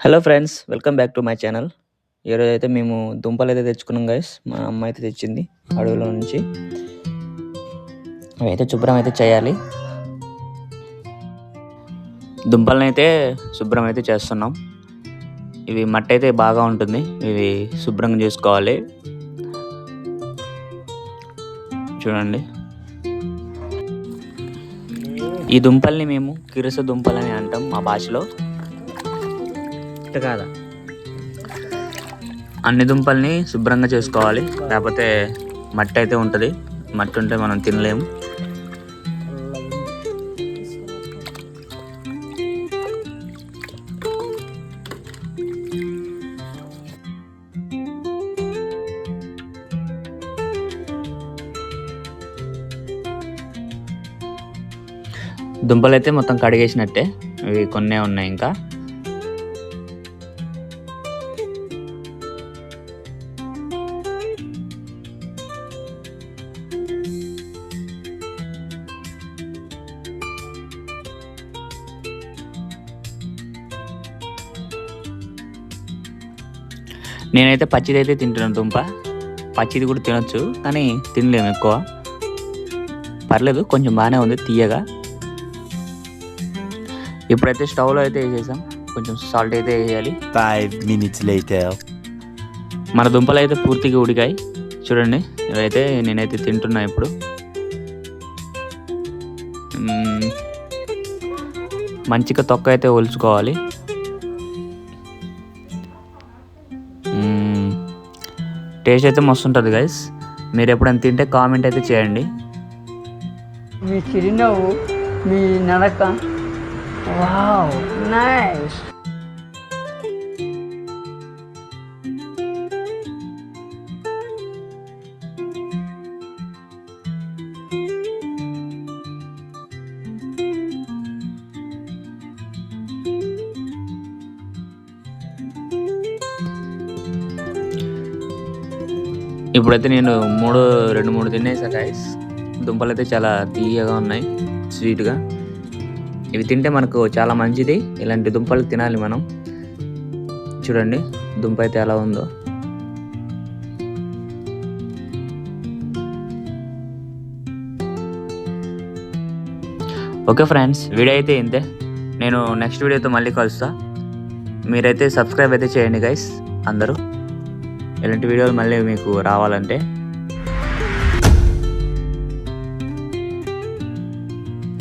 Hello friends welcome back to my channel ఈరోజు అయితే మేము దుంపలు అయితే తెచ్చుకున్నాం గైస్ మా అమ్మ అయితే తెచ్చింది అడవిలో నుంచి. అవి అయితే శుభ్రం అయితే చేయాలి. దుంపలను అయితే శుభ్రం అయితే చేస్తున్నాం. ఇవి మట్టి అయితే బాగా ఉంటుంది. ఇవి శుభ్రం చేసుకోవాలి. చూడండి. ఈ దుంపల్ని మేము కిరస దుంపలని అంటాం మా భాషలో. కాదా? అన్ని దుంపల్ని శుభ్రంగా చేసుకోవాలి. లేకపోతే మట్టి అయితే ఉంటుంది. మట్టి ఉంటే మనం తినలేము. దుంపలు అయితే మొత్తం కడిగేసినట్టే. ఇవి కొన్నే ఉన్నాయి ఇంకా. నేనైతే పచ్చిది అయితే తింటున్నాను దుంప. పచ్చిది కూడా తినొచ్చు కానీ తినలేము ఎక్కువ. పర్లేదు కొంచెం బాగానే ఉంది తీయగా. ఇప్పుడైతే స్టవ్లో అయితే వేసేసాం. కొంచెం సాల్ట్ అయితే వేయాలి. Five minutes later. మన దుంపలు అయితే పూర్తిగా ఉడికాయి. చూడండి ఇవైతే నేనైతే తింటున్నా ఇప్పుడు. మంచిగా తొక్క అయితే ఒలుచుకోవాలి. టేస్ట్ అయితే మస్తు ఉంటుంది గైస్ మీరు ఎప్పుడైనా తింటే కామెంట్ అయితే చేయండి. మీ చిరునవ్వు మీ నడక. వావ్ నైస్ ఇప్పుడైతే నేను మూడు రెండు మూడు తినేసా గైస్ దుంపలు అయితే చాలా తీయగా ఉన్నాయి స్వీట్గా. ఇవి తింటే మనకు చాలా మంచిది. ఇలాంటి దుంపలు తినాలి మనం. చూడండి దుంప అయితే ఎలా ఉందో. ఓకే ఫ్రెండ్స్ వీడియో అయితే ఇంతే. నేను నెక్స్ట్ వీడియోతో మళ్ళీ కలుస్తా. మీరైతే సబ్స్క్రైబ్ అయితే చేయండి గైస్ అందరూ. ఇలాంటి వీడియోలు మళ్ళీ మీకు రావాలంటే